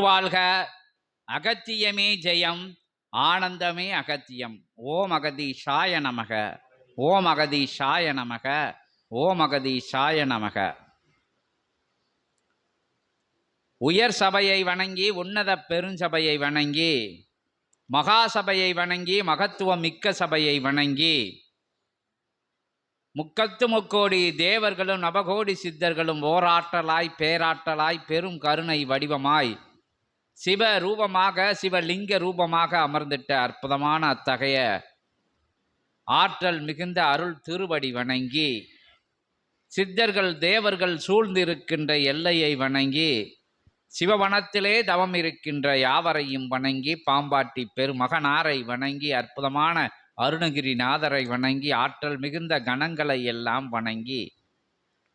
வாழ்க அகத்தியமே ஜெயம் ஆனந்தமே அகத்தியம். ஓம் சாய நமக ஓம் சாய நமக ஓம் சாய நமக. உயர் சபையை வணங்கி உன்னத பெருஞ்சபையை வணங்கி மகாசபையை வணங்கி மகத்துவம் மிக்க சபையை வணங்கி முக்கத்து முக்கோடி தேவர்களும் நவகோடி சித்தர்களும் ஓராற்றலாய் பேராற்றலாய் பெரும் கருணை வடிவமாய் சிவ ரூபமாக சிவலிங்க ரூபமாக அமர்ந்திட்ட அற்புதமான அத்தகைய ஆற்றல் மிகுந்த அருள் திருவடி வணங்கி சித்தர்கள் தேவர்கள் சூழ்ந்திருக்கின்ற எல்லையை வணங்கி சிவவனத்திலே தவம் இருக்கின்ற யாவரையும் வணங்கி பாம்பாட்டி பெருமகனாரை வணங்கி அற்புதமான அருணகிரிநாதரை வணங்கி ஆற்றல் மிகுந்த கணங்களை எல்லாம் வணங்கி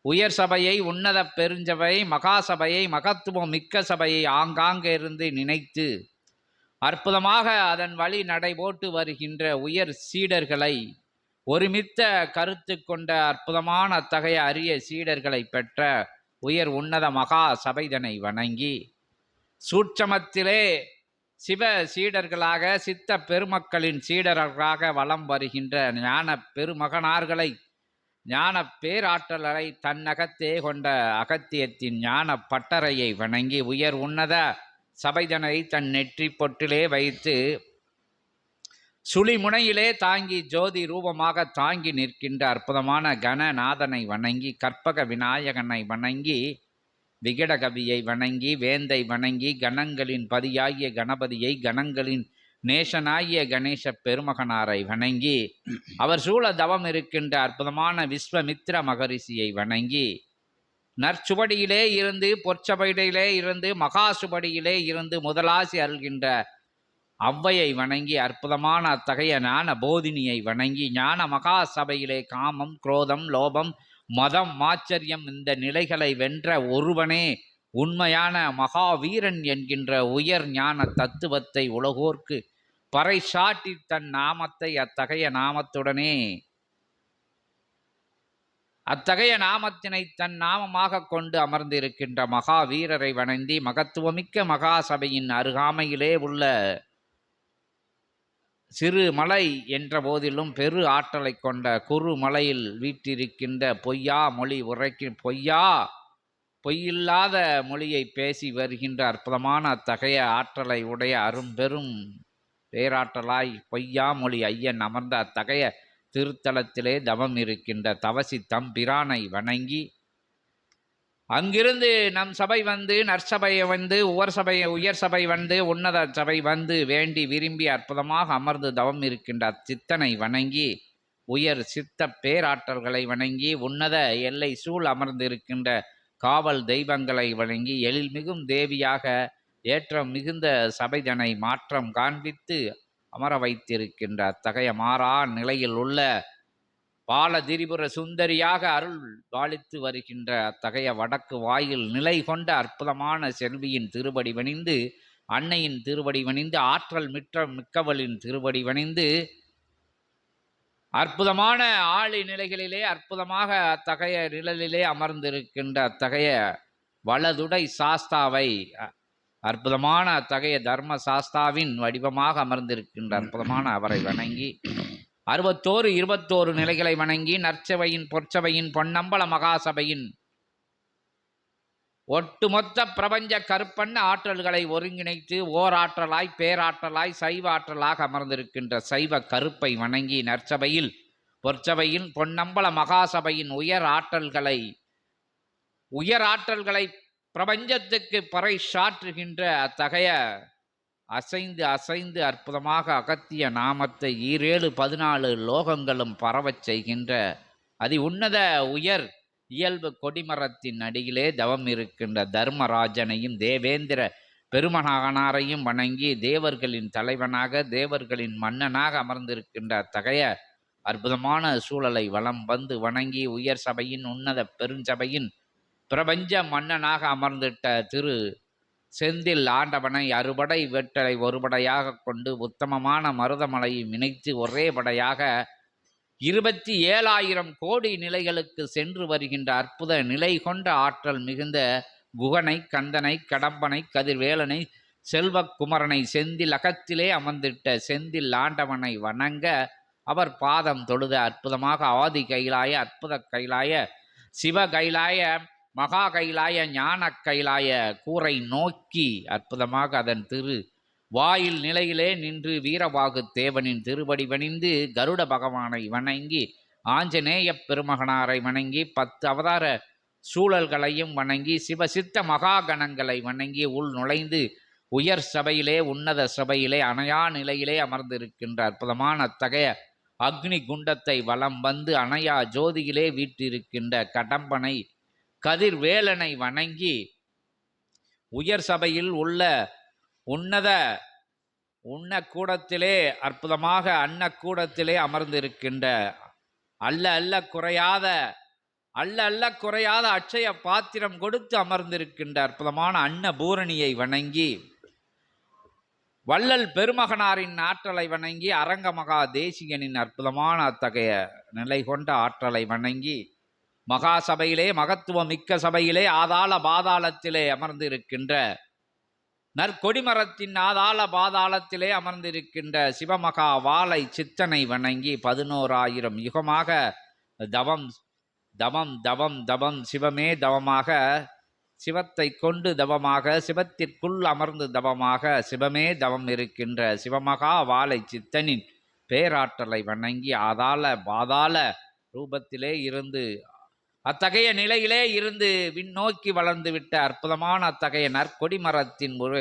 உயர் சபையை உன்னத பெருஞ்சபை மகாசபையை மகத்துவம் மிக்க சபையை ஆங்காங்கே இருந்து நினைத்து அற்புதமாக அதன் வழி நடைபோட்டு வருகின்ற உயர் சீடர்களை ஒருமித்த கருத்து கொண்ட அற்புதமான அத்தகைய அரிய சீடர்களை பெற்ற உயர் உன்னத மகா சபைதனை வணங்கி சூட்சமத்திலே சிவ சீடர்களாக சித்த பெருமக்களின் சீடர்களாக வலம் வருகின்ற ஞான பெருமகனார்களை ஞான பேராற்றலரை தன்னகத்தே கொண்ட அகத்தியத்தின் ஞான பட்டறையை வணங்கி உயர் உன்னத சபைதனை தன் நெற்றி பொட்டிலே வைத்து சுழிமுனையிலே தாங்கி ஜோதி ரூபமாக தாங்கி நிற்கின்ற அற்புதமான கணநாதனை வணங்கி கற்பக விநாயகனை வணங்கி விகடகவியை வணங்கி வேந்தை வணங்கி கணங்களின் பதியாகிய கணபதியை கணங்களின் நேசனாகிய கணேச பெருமகனாரை வணங்கி அவர் சூழ தவம் இருக்கின்ற அற்புதமான விஸ்வமித்ர மகரிஷியை வணங்கி நற்சுவடியிலே இருந்து பொற்சபையிலே இருந்து மகாசுபடியிலே இருந்து முதலாசி அருள்கின்ற அவ்வையை வணங்கி அற்புதமான அத்தகைய ஞான போதினியை வணங்கி ஞான மகா சபையிலே காமம் குரோதம் லோபம் மதம் மாச்சரியம் இந்த நிலைகளை வென்ற ஒருவனே உண்மையான மகாவீரன் என்கின்ற உயர் ஞான தத்துவத்தை உலகோர்க்கு பறைசாட்டி தன் நாமத்தை அத்தகைய நாமத்துடனே. அத்தகைய நாமத்தினை தன் நாமமாக கொண்டு அமர்ந்திருக்கின்ற மகாவீரரை வணங்கி மகத்துவமிக்க மகாசபையின் அருகாமையிலே உள்ள சிறு மலை என்ற போதிலும் பெரு ஆற்றலை கொண்ட குறு மலையில் வீற்றிருக்கின்ற பொய்யா மொழி உரைக்கு பொய்யா பொய்யில்லாத மொழியை பேசி வருகின்ற அற்புதமான அத்தகைய ஆற்றலை உடைய அரும்பெரும் பேராற்றலாய் பொய்யா மொழி ஐயன் அமர்ந்த அத்தகைய திருத்தலத்திலே தவம் இருக்கின்ற தவசி தம்பிரானை வணங்கி அங்கிருந்து நம் சபை வந்து நற்சபையை வந்து உவர் சபை உயர் சபை வந்து உன்னத சபை வந்து வேண்டி விரும்பி அற்புதமாக அமர்ந்து தவம் இருக்கின்ற அச்சித்தனை வணங்கி உயர் சித்த பேராற்றல்களை வணங்கி உன்னத எல்லை சூழ் அமர்ந்திருக்கின்ற காவல் தெய்வங்களை வணங்கி எழில் மிகும் தேவியாக ஏற்றம் மிகுந்த சபைதனை மாற்றம் காண்பித்து அமர வைத்திருக்கின்ற அத்தகைய மாறா நிலையில் உள்ள பாலதிரிபுர சுந்தரியாக அருள் பாலித்து வருகின்ற அத்தகைய வடக்கு வாயில் நிலை கொண்ட அற்புதமான செல்வியின் திருவடி வணிந்து அன்னையின் திருவடி வணிந்து ஆற்றல் மிற்ற மிக்கவளின் திருவடி வணிந்து அற்புதமான ஆளி நிலைகளிலே அற்புதமாக அத்தகைய நிழலிலே அமர்ந்திருக்கின்ற அத்தகைய வலதுடை சாஸ்தாவை அற்புதமான அத்தகைய தர்ம சாஸ்தாவின் வடிவமாக அமர்ந்திருக்கின்ற அற்புதமான அவரை வணங்கி அறுபத்தோரு இருபத்தோரு நிலைகளை வணங்கி நற்சபையின் பொற்சபையின் பொன்னம்பல மகாசபையின் ஒட்டுமொத்த பிரபஞ்ச கருப்பண்ண ஆற்றல்களை ஒருங்கிணைத்து ஓராற்றலாய் பேராற்றலாய் சைவ ஆற்றலாக அமர்ந்திருக்கின்ற சைவ கருப்பை வணங்கி நற்சபையில் பொற்சபையின் பொன்னம்பல மகாசபையின் உயர் ஆற்றல்களை உயர் ஆற்றல்களை பிரபஞ்சத்துக்கு பறை சாற்றுகின்ற அத்தகைய அசைந்து அசைந்து அற்புதமாக அகத்திய நாமத்தை ஈரேழு பதினாலு லோகங்களும் பரவச் செய்கின்ற அதி உன்னத உயர் இயல்பு கொடிமரத்தின் அடியிலே தவம் இருக்கின்ற தர்மராஜனையும் தேவேந்திர பெருமகனாரையும் வணங்கி தேவர்களின் தலைவனாக தேவர்களின் மன்னனாக அமர்ந்திருக்கின்ற அத்தகைய அற்புதமான சூழலை வளம் வந்து வணங்கி உயர் சபையின் உன்னத பெருஞ்சபையின் பிரபஞ்ச மன்னனாக அமர்ந்திட்ட திரு செந்தில் ஆண்டவனை அறுபடை வெட்டலை ஒருபடையாக கொண்டு உத்தமமான மருதமலையை இணைத்து ஒரே படையாக இருபத்தி ஏழாயிரம் கோடி நிலைகளுக்கு சென்று வருகின்ற அற்புத நிலை கொண்ட ஆற்றல் மிகுந்த குகனை கந்தனை கடம்பனை கதிர்வேலனை செல்வக்குமரனை செந்தில் அகத்திலே அமர்ந்திட்ட செந்தில் ஆண்டவனை வணங்க அவர் பாதம் தொழுத அற்புதமாக ஆதி கைலாய அற்புத கைலாய சிவ கைலாய மகா கைலாய ஞான கைலாய கூரை நோக்கி அற்புதமாக அதன் திரு வாயில் நிலையிலே நின்று வீரவாகு தேவனின் திருவடி வணிந்து கருட பகவானை வணங்கி ஆஞ்சநேயப் பெருமகனாரை வணங்கி பத்து அவதார சூழல்களையும் வணங்கி சிவசித்த மகாகணங்களை வணங்கி உள் நுழைந்து உயர் சபையிலே உன்னத சபையிலே அணையா நிலையிலே அமர்ந்திருக்கின்ற அற்புதமான அத்தகைய அக்னி குண்டத்தை வலம் வந்து அணையா ஜோதியிலே வீற்றிருக்கின்ற கடம்பனை கதிர்வேலனை வணங்கி உயர் சபையில் உள்ள உன்னத உண்ணக்கூடத்திலே அற்புதமாக அன்னக்கூடத்திலே அமர்ந்திருக்கின்ற அல்ல அல்ல குறையாத அல்ல அல்ல குறையாத அட்சய பாத்திரம் கொடுத்து அமர்ந்திருக்கின்ற அற்புதமான அன்ன பூரணியை வணங்கி வள்ளல் பெருமகனாரின் ஆற்றலை வணங்கி அரங்கமகா தேசிகனின் அற்புதமான அத்தகைய நிலை கொண்ட ஆற்றலை வணங்கி மகா சபையிலே மகத்துவம் மிக்க சபையிலே ஆதாள பாதாளத்திலே அமர்ந்திருக்கின்ற நற்கொடிமரத்தின் ஆதாள பாதாளத்திலே அமர்ந்திருக்கின்ற சிவமகா வாளை சித்தனை வணங்கி பதினோராயிரம் யுகமாக தவம் தவம் தவம் தவம் சிவமே தவமாக சிவத்தை கொண்டு தவமாக சிவத்திற்குள் அமர்ந்து தவமாக சிவமே தவம் இருக்கின்ற சிவமகா வாளை சித்தனின் பேராற்றலை வணங்கி ஆதாள பாதாள ரூபத்திலே இருந்து அத்தகைய நிலையிலே இருந்து விண்ணோக்கி வளர்ந்து விட்ட அற்புதமான அத்தகைய நற்கொடி மரத்தின் ஒரு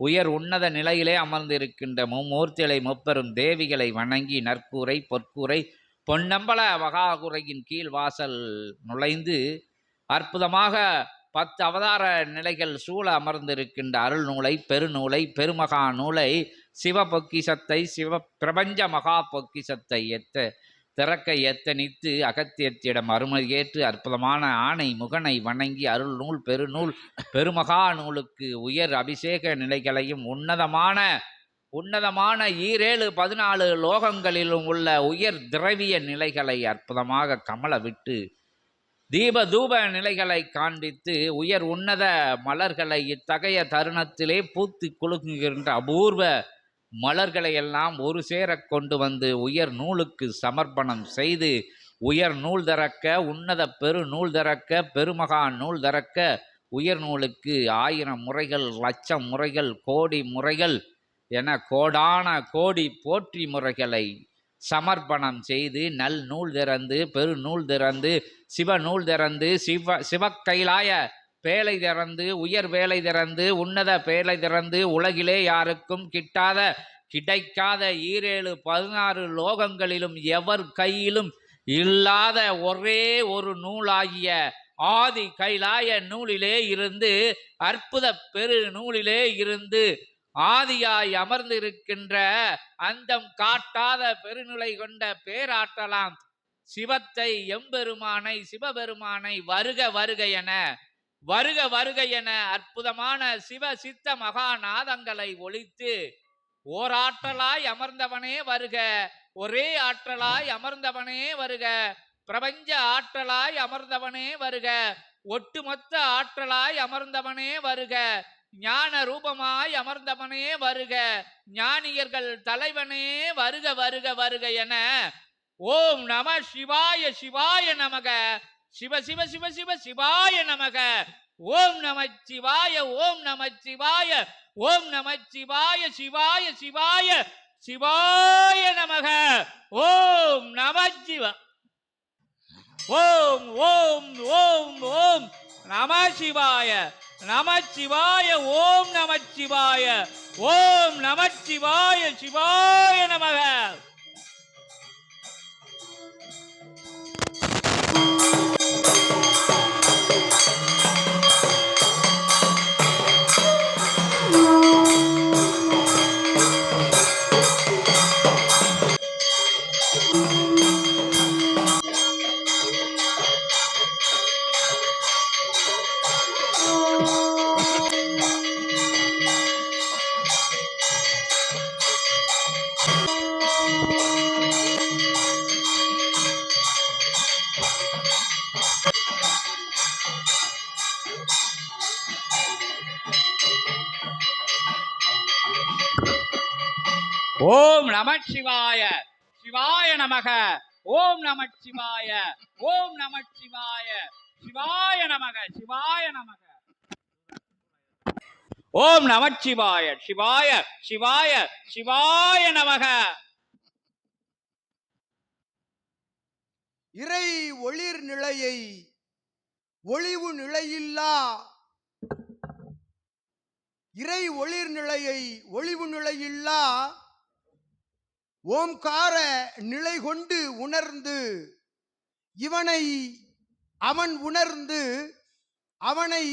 உயர் உன்னத நிலையிலே அமர்ந்திருக்கின்ற மும்மூர்த்திகளை முப்பெரும் தேவிகளை வணங்கி நற்கூரை பொற்கூரை பொன்னம்பல வகாகுரையின் கீழ் வாசல் நுழைந்து அற்புதமாக பத்து அவதார நிலைகள் சூழ அமர்ந்திருக்கின்ற அருள் நூலை பெருநூலை பெருமகா நூலை சிவ பொக்கிசத்தை சிவ பிரபஞ்ச மகா பொக்கிசத்தை எத்த திறக்க எத்தனித்து அகத்தியத்திடம் அருமை ஏற்று அற்புதமான ஆணை முகனை வணங்கி அருள் நூல் பெருநூல் பெருமகா நூலுக்கு உயர் அபிஷேக நிலைகளையும் உன்னதமான உன்னதமான ஈரேழு பதினாலு லோகங்களிலும் உள்ள உயர் திரவிய நிலைகளை அற்புதமாக கமல விட்டு தீப தூப நிலைகளை காண்பித்து உயர் உன்னத மலர்களை இத்தகைய தருணத்திலே பூத்து குலுங்குகின்ற அபூர்வ மலர்களை எல்லாம் ஒரு சேர கொண்டு வந்து உயர் நூலுக்கு சமர்ப்பணம் செய்து உயர் நூல் திறக்க உன்னத பெரு நூல் திறக்க பெருமகா நூல் திறக்க உயர் நூலுக்கு ஆயிரம் முறைகள் லட்சம் முறைகள் கோடி முறைகள் என கோடான கோடி போற்றி முறைகளை சமர்ப்பணம் செய்து நல் நூல் திறந்து பெரு நூல் திறந்து சிவ நூல் திறந்து சிவ சிவக்கைலாய பேலை திறந்து உயர் வேலை திறந்து உன்னத பேலை திறந்து உலகிலே யாருக்கும் கிட்டாத கிடைக்காத ஈரேழு பதினாறு லோகங்களிலும் எவர் கையிலும் இல்லாத ஒரே ஒரு நூலாகிய ஆதி கைலாய நூலிலே இருந்து அற்புத பெரு நூலிலே இருந்து ஆதியாய் அமர்ந்திருக்கின்ற அந்தம் காட்டாத பெருநிலை கொண்ட பேராற்றலாம். சிவத்தை எம்பெருமானை சிவபெருமானை வருக வருக என வருக வருக என அற்புதமான சிவ சித்த மகாநாதங்களை ஒழித்து ஓராற்றலாய் அமர்ந்தவனே வருக ஒரே ஆற்றலாய் அமர்ந்தவனே வருக பிரபஞ்ச ஆற்றலாய் அமர்ந்தவனே வருக ஒட்டுமொத்த ஆற்றலாய் அமர்ந்தவனே வருக ஞான ரூபமாய் அமர்ந்தவனே வருக ஞானியர்கள் தலைவனே வருக வருக வருக என ஓம் நம சிவாய சிவாய நமக. சிவ சிவ சிவ சிவ சிவாய நமக. ஓம் நம சிவாய ஓம் நம சிவாய ஓம் நம சிவாய சிவாய சிவாய சிவாய நமக. ஓம் நம சிவ. ஓம் ஓம் ஓம் ஓம் நம சிவாய நம சிவாய ஓம் நம சிவாய ஓம் நம சிவாய சிவாய நமக. ஓம் நம சிவாய. சிவாய நமக. ஓம் நம சிவாய. ஓம் நம சிவாய. சிவாய நமக. சிவாய நமக. ஓம் நம சிவாய. சிவாய. சிவாய. சிவாய நமக. இறை ஒளிர் நிலையை ஒளிவு நிலையில்லா. இறை ஒளிர் நிலையை ஒளிவு நிலையில்லா. ஓம்கார நிலை கொண்டு உணர்ந்து இவனை அவன் உணர்ந்து அவனை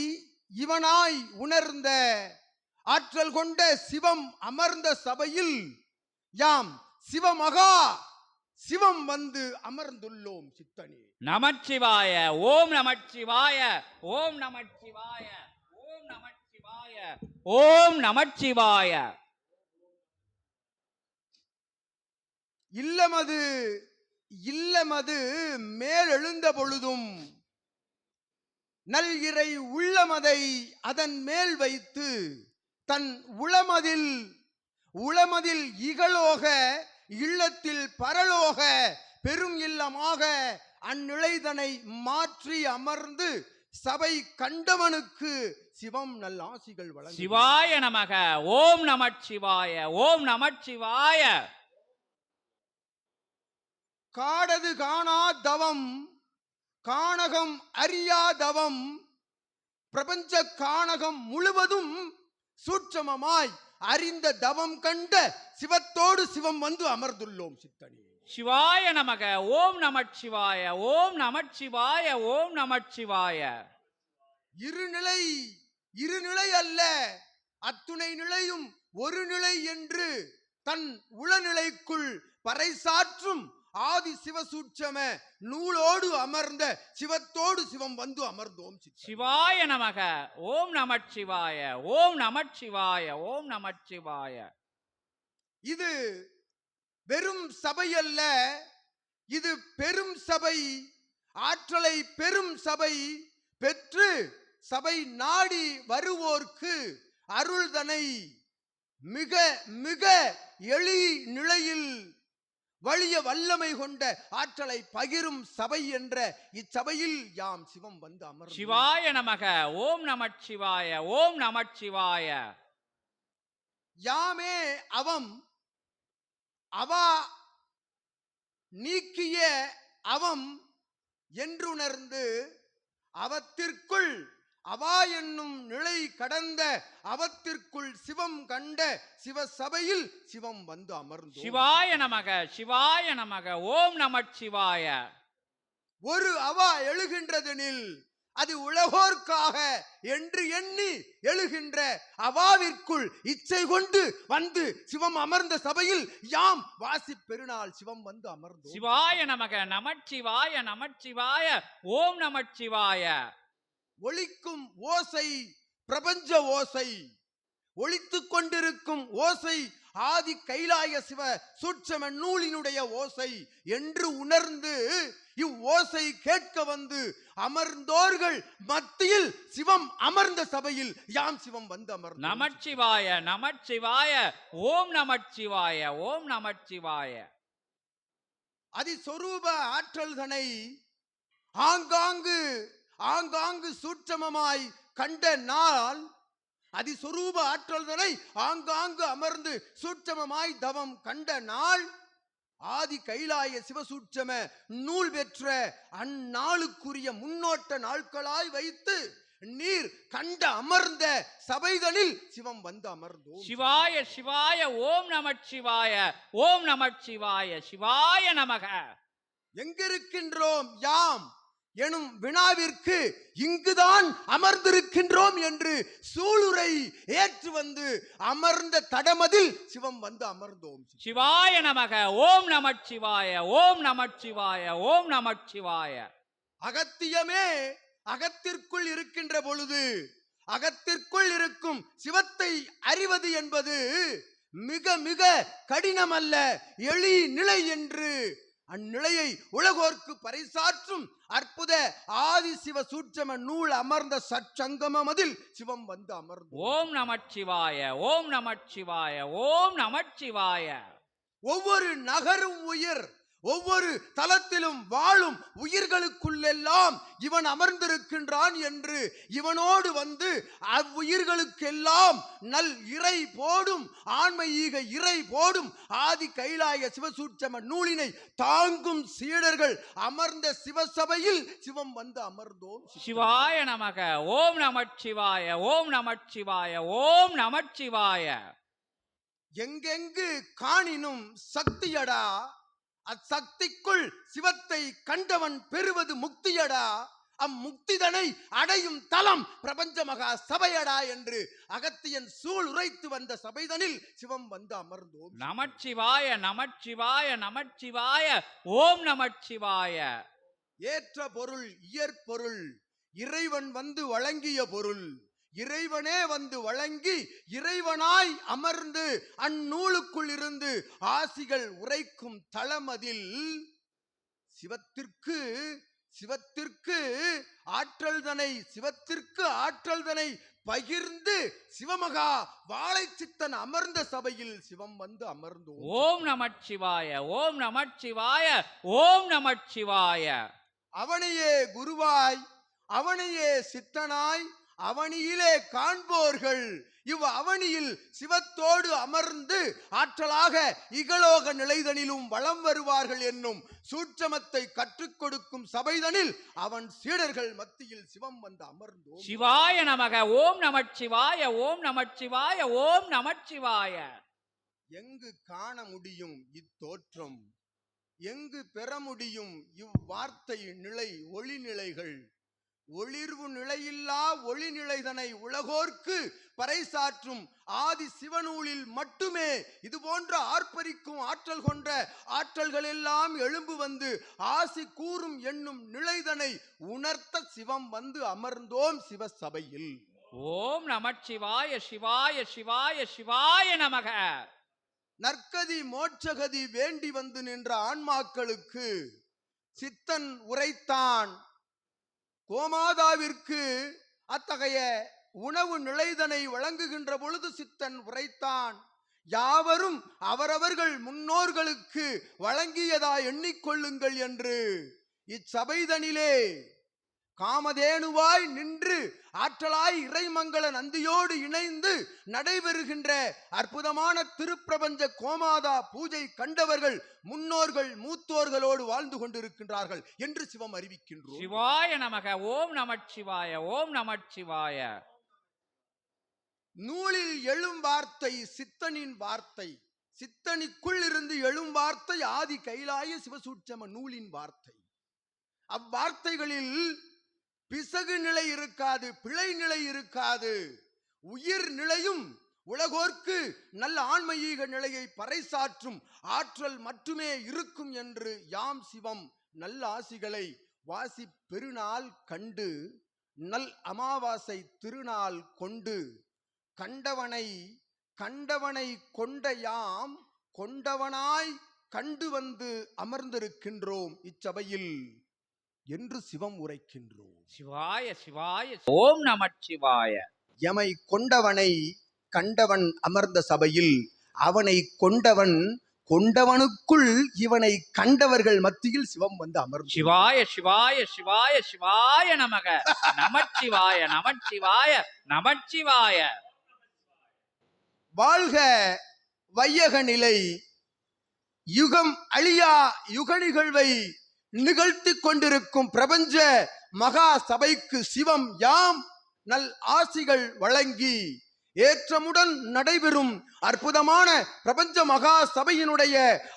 இவனாய் உணர்ந்த ஆற்றல் கொண்ட சிவம் அமர்ந்த சபையில் யாம் சிவமகா சிவம் வந்து அமர்ந்துள்ளோம் சித்தனே. நமச்சிவாய ஓம் நமச்சிவாய ஓம் நமச்சிவாய ஓம் நமச்சிவாய ஓம் நமச்சிவாய. இல்லமது இல்லமது மேலெழுந்த பொழுதும் நல் இறை உள்ளமதை அதன் மேல் வைத்து தன் உளமதில் உளமதில் இகலோக இல்லத்தில் பரலோக பெரும் இல்லமாக அந்நிலைதனை மாற்றி அமர்ந்து சபை கண்டவனுக்கு சிவம் நல் ஆசிகள் வழங்கும் சிவாய நமக ஓம் நமச்சிவாய ஓம் நமச்சிவாய காடது காணா தவம் காணகம் அறியா தவம் பிரபஞ்ச காணகம் முழுவதும் சூட்சமமாய் அறிந்த தவம் கண்ட சிவத்தோடு சிவம் வந்து அமர்ந்துள்ளோம் சித்தனே. சிவாய நமக ஓம் நமச்சிவாய ஓம் நமச்சிவாய ஓம் நமச்சிவாய. இருநிலை இருநிலை அல்ல அத்துணை நிலையும் ஒரு நிலை என்று தன் உளநிலைக்குள் பறைசாற்றும் ஆதி சிவசூட்சம நூலோடு அமர்ந்த சிவத்தோடு சிவம் வந்து அமர்ந்தோம். சிவாய நமக. ஓம் நமச்சிவாய. ஓம் நமச்சிவாய. ஓம் நமச்சிவாய. இது வெறும் சபை அல்ல. இது பெரும் சபை. ஆற்றலை பெரும் சபை. பெற்று சபை நாடி வருவோர்க்கு அருள்தனை மிக மிக எளி நிலையில் வலிய வல்லமை கொண்ட ஆற்றலை பகிரும் சபை என்ற இச்சபையில் யாம் சிவம் வந்து அமர் சிவாய நமக ஓம் நமச்சிவாய ஓம் நமச்சிவாய. யாமே அவம் அவா நீக்கிய அவம் என்றுணர்ந்து அவத்திற்குள் அவா என்னும் நிலை கடந்த அவத்திற்குள் சிவம் கண்ட சிவசபையில் சிவம் வந்து அமர்ந்தோம். சிவாய நமக சிவாய நமக ஓம் நமச்சிவாய ஒரு அவா எழுகின்றதெனில் அது உலகோர்க்காக என்று எண்ணி எழுகின்ற அவாவிற்குள் இச்சை கொண்டு வந்து சிவம் அமர்ந்த சபையில் யாம் வாசி பெருநாள் சிவம் வந்து அமர்ந்தோம். சிவாய நமக நமச்சிவாய நமச்சிவாய ஓம் நமச்சிவாய. ஒலிக்கும் ஓசை பிரபஞ்ச ஓசை. ஒலித்துக் கொண்டிருக்கும் ஓசை ஆதி கைலாய சிவ சூட்சம நூலினுடைய ஓசை என்று உணர்ந்து இவ்வோசை கேட்க வந்து அமர்ந்தோர்கள் மத்தியில் சிவம் அமர்ந்த சபையில் யாம் சிவம் வந்து அமர்ந்தோம். நமச்சிவாய நமச்சிவாய ஓம் நமச்சிவாய ஓம் நமச்சிவாய. அதிஸ்வரூப ஆற்றல்தனை ஆங்காங்கு ஆங்காங்கு சூட்சமமாய் கண்ட நாள் அதிஸ்வரூப ஆற்றல்தனை ஆங்காங்கு அமர்ந்து சூட்சமமாய் தவம் கண்ட நாள் ஆதி கைலாய சிவசூட்சம நூல் பெற்ற அந்நாளுக்குரிய முன்னோட்ட நாட்களாய் வைத்து நீர் கண்ட அமர்ந்த சபைகளில் சிவம் வந்து அமர்ந்தோம். சிவாய சிவாய ஓம் நமச்சிவாய ஓம் நமச்சிவாய சிவாய நமக. எங்கிருக்கின்றோம் யாம்? எனும் வினாவிற்கு இங்குதான் அமர்ந்திருக்கின்றோம் என்று சூளுரை ஏற்று வந்து அமர்ந்த தடமதில் சிவம் வந்து அமர்ந்தோம். சிவாய நமக ஓம் நமச்சிவாய ஓம் நமச்சிவாய ஓம் நமச்சிவாய. அகத்தியமே அகத்திற்குள் இருக்கின்ற பொழுது அகத்திற்குள் இருக்கும் சிவத்தை அறிவது என்பது மிக மிக கடினம் அல்ல எளி நிலை என்று அந்நிலையை உலகோர்க்கு பறைசாற்றும் அற்புத ஆதி சிவ சூட்சம நூல் அமர்ந்த சச்சங்கமதில் சிவம் வந்து அமர்ந்தோம் ஓம் நமச்சிவாய ஓம் நமச்சிவாய ஓம் நமச்சிவாய. ஒவ்வொரு நகரும் உயிர் ஒவ்வொரு தலத்திலும் வாழும் உயிர்களுக்குள்ளெல்லாம் இவன் அமர்ந்திருக்கின்றான் என்று இவனோடு வந்து அவ்வுயிர்களுக்கெல்லாம் நல் இறை போடும் ஆன்மீக இறை போடும் ஆதி கைலாய சிவசூட்சம நூலினை தாங்கும் சீடர்கள் அமர்ந்த சிவசபையில் சிவம் வந்து அமர்ந்தோம். சிவாய நமக ஓம் நமச்சிவாய ஓம் நமச்சிவாய ஓம் நமச்சிவாய. எங்கெங்கு காணினும் சக்தியடா அச்சக்திக்குள் சிவத்தை கண்டவன் பெறுவது முக்தியடா? அம்முக்திதனை அடையும் தலம் பிரபஞ்ச மகா சபையடா என்று அகத்தியன் சூழ் உரைத்து வந்த சபைதனில் சிவம் வந்து அமர்ந்தோம். நமச்சிவாய நமச்சிவாய நமச்சிவாய ஓம் நமச்சிவாய. ஏற்ற பொருள் இயற்பொருள் இறைவன் வந்து வழங்கிய பொருள். இறைவனே வந்து வழங்கி இறைவனாய் அமர்ந்து அந்நூலுக்குள் இருந்து ஆசிகள் உரைக்கும் தளமதில் சிவத்திற்கு சிவத்திற்கு ஆற்றல்தனை சிவத்திற்கு ஆற்றல்தனை பகிர்ந்து சிவமகா வாழைச்சித்தன் அமர்ந்த சபையில் சிவம் வந்து அமர்ந்தோம். ஓம் நமச்சிவாய ஓம் நமச்சிவாய ஓம் நமச்சிவாய. அவனையே குருவாய் அவனையே சித்தனாய் அவனியிலே காண்போர்கள். இவ் அவனியில் சிவத்தோடு அமர்ந்து ஆற்றலாக இகலோக நிலைதனிலும் வளம் வருவார்கள் என்னும் சூட்சமத்தை கற்றுக் கொடுக்கும் சபைதனில் அவன் சீடர்கள் மத்தியில் சிவம் வந்து அமர்ந்தோம். சிவாய நமக ஓம் நமச்சிவாய ஓம் நமச்சிவாய ஓம் நமச்சிவாய. எங்கு காண முடியும் இத்தோற்றம்? எங்கு பெற முடியும் இவ்வார்த்தை நிலை ஒளிநிலைகள் ஒளிர்வு நிலையில்லா ஒளிநிலைதனை உலகோர்க்கு பறைசாற்றும் ஆதி சிவநூலில் மட்டுமே இது போன்ற ஆர்ப்பரிக்கும் ஆற்றல் கொண்ட ஆற்றல்கள் எல்லாம் எழும்பு வந்து ஆசி கூறும் என்னும் நிலைதனை உணர்த்த சிவம் வந்து அமர்ந்தோம் சிவசபையில். ஓம் நமச்சிவாய சிவாய சிவாய சிவாய நமக. நற்கதி மோட்சகதி வேண்டி வந்து நின்ற ஆன்மாக்களுக்கு சித்தன் உரைத்தான். கோமாதாவிற்கு அத்தகைய உணவு நிலைதனை வழங்குகின்ற பொழுது சித்தன் உரைத்தான் யாவரும் அவரவர்கள் முன்னோர்களுக்கு வழங்கியதா எண்ணிக்கொள்ளுங்கள் என்று இச்சபைதனிலே காமதேனுவாய் நின்று ஆற்றலாய் இறைமங்கள நந்தியோடு இணைந்து நடைபெறுகின்ற அற்புதமான திருப்பிரபஞ்ச கோமாதா பூஜை கண்டவர்கள் முன்னோர்கள் மூத்தோர்களோடு வாழ்ந்து கொண்டிருக்கின்றார்கள் என்று சிவம் அறிவிக்கின்றோம். சிவாய நமக ஓம் நமச்சிவாய ஓம் நமச்சிவாய. நூலில் எழும் வார்த்தை சித்தனின் வார்த்தை. சித்தனிக்குள் இருந்து எழும் வார்த்தை ஆதி கைலாய சிவசூட்சம நூலின் வார்த்தை. அவ்வார்த்தைகளில் பிசகு நிலை இருக்காது பிழை நிலை இருக்காது. உயிர் நிலையும் உலகோர்க்கு நல்ல ஆன்மீக நிலையை பறைசாற்றும் ஆற்றல் மட்டுமே இருக்கும் என்று யாம் சிவம் நல்ல ஆசிகளை வாசி பெருநாள் கண்டு நல் அமாவாசை திருநாள் கொண்டு கண்டவனை கண்டவனை கொண்ட யாம் கொண்டவனாய் கண்டு வந்து அமர்ந்திருக்கின்றோம் இச்சபையில். என்று சிவம் உரைக்கின்றோம். சிவாய சிவாய ஓம் நமச்சிவாய எமை கொண்டவனை கண்டவன் அமர்ந்த சபையில் அவனை கொண்டவன் கொண்டவனுக்குள் இவனை கண்டவர்கள் மத்தியில் சிவம் வந்து அமர்ந்து சிவாய சிவாய சிவாய சிவாய நமக. நமச்சிவாய நமச்சிவாய நமச்சிவாய வாழ்க வையக நிலை யுகம் அழியா யுக நிகழ்வை நிகழ்த்தி கொண்டிருக்கும் பிரபஞ்ச மகா சபைக்கு சிவம் யாம் நல் ஆசிகள் வழங்கி ஏற்றமுடன் நடைபெறும் அற்புதமான பிரபஞ்ச மகா சபையினுடைய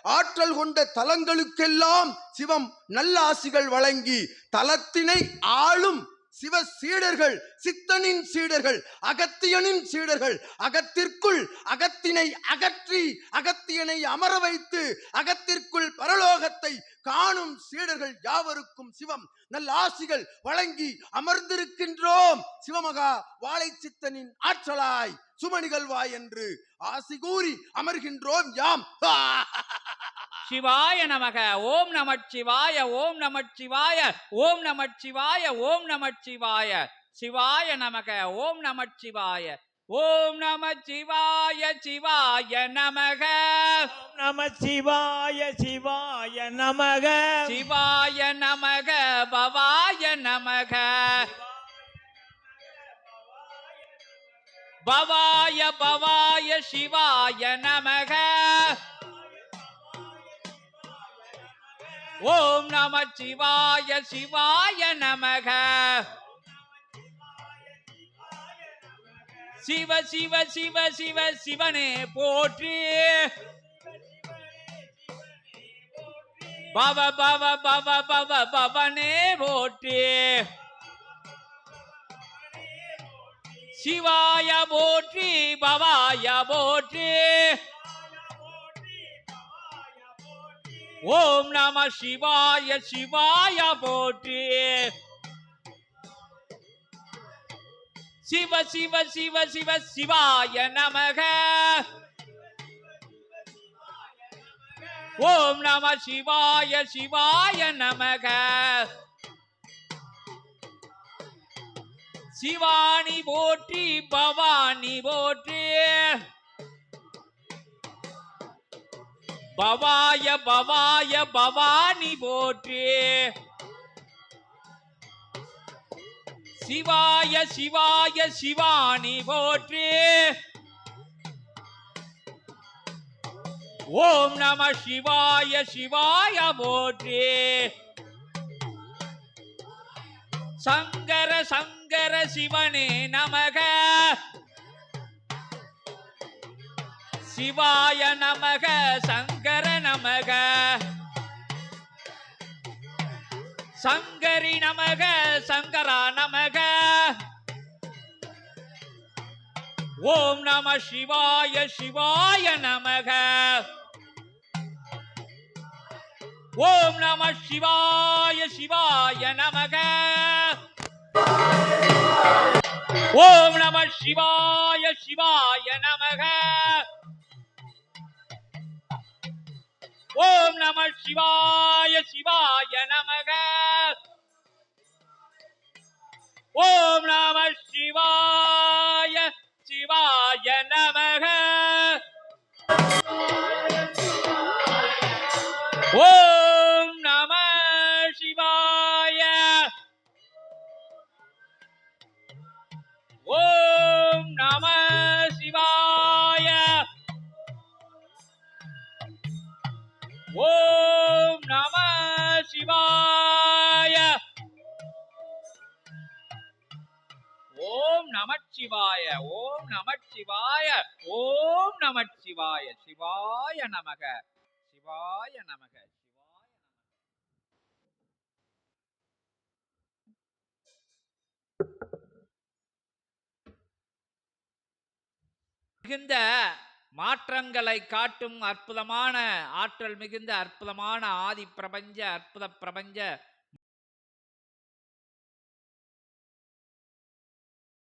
ஆற்றல் கொண்ட தலங்களுக்கெல்லாம் சிவம் நல்ல ஆசிகள் வழங்கி தலத்தினை ஆளும் சிவ சீடர்கள் சித்தனின் சீடர்கள் அகத்தியனின் சீடர்கள் அகத்திற்குள் அகத்தினை அகற்றி அகத்தியனை அமர வைத்து அகத்திற்குள் பரலோகத்தை காணும் சீடர்கள் யாவருக்கும் சிவம். நல்ல ஆசிகள் வழங்கி அமர்ந்திருக்கின்றோம். சிவமகா வாழைச்சித்தனின் ஆற்றலாய் சுமணிகள்வாய் என்று ஆசி கூறி அமர்கின்றோம் யாம். சிவாய நமக. ஓம் நமச்சிவாய ஓம் நமச்சிவாய ஓம் நமச்சிவாய ஓம் நமச்சிவாய சிவாய. நமக ஓம் நமச்சிவாய ஓம் நம சிவாய சிவாய நமக. நம சிவாய சிவாய நமக. சிவாய நமக பவாய நமக. பவாய பவாய சிவாய நமக. ஓம் நம சிவாய சிவாய நமக. சிவ சிவ சிவ சிவ சிவனே போற்றி. பவ பவ பவ பவ பவனே போற்றி. சிவாய போற்றி பவாய போற்றி. ஓம் நம சிவாய சிவாய போற்றி. சிவ சிவ சிவ சிவ சிவாய நமக. ஓம் நம சிவாய சிவாய நமக. சிவானி போற்றி பவானி போற்றி. பவாய பவாய பவானி போற்றி. சிவாய சிவாய சிவானி போற்றி. ஓம் நம சிவாய சிவாய போற்றி. சங்கர சங்கர சிவனே நமக. சிவாய நமக சங்கர நமக. சங்கரி நமக சங்கரா நமக. ஓம் நம சிவாய சிவாய நமக. ஓம் நம சிவாய சிவாய நமக. ஓம் நம சிவாய சிவாய நமக. ஓம் நம சிவாய சிவாய நமக. ஓம் நம சிவாய சிவாய நமக. நமச்சிவாய ஓம் நமச்சிவாய ஓம் நமச்சிவாய சிவாய நமக சிவாய நமக சிவாய மிகுந்த மாற்றங்களை காட்டும் அற்புதமான ஆற்றல் மிகுந்த அற்புதமான ஆதி பிரபஞ்ச அற்புத பிரபஞ்ச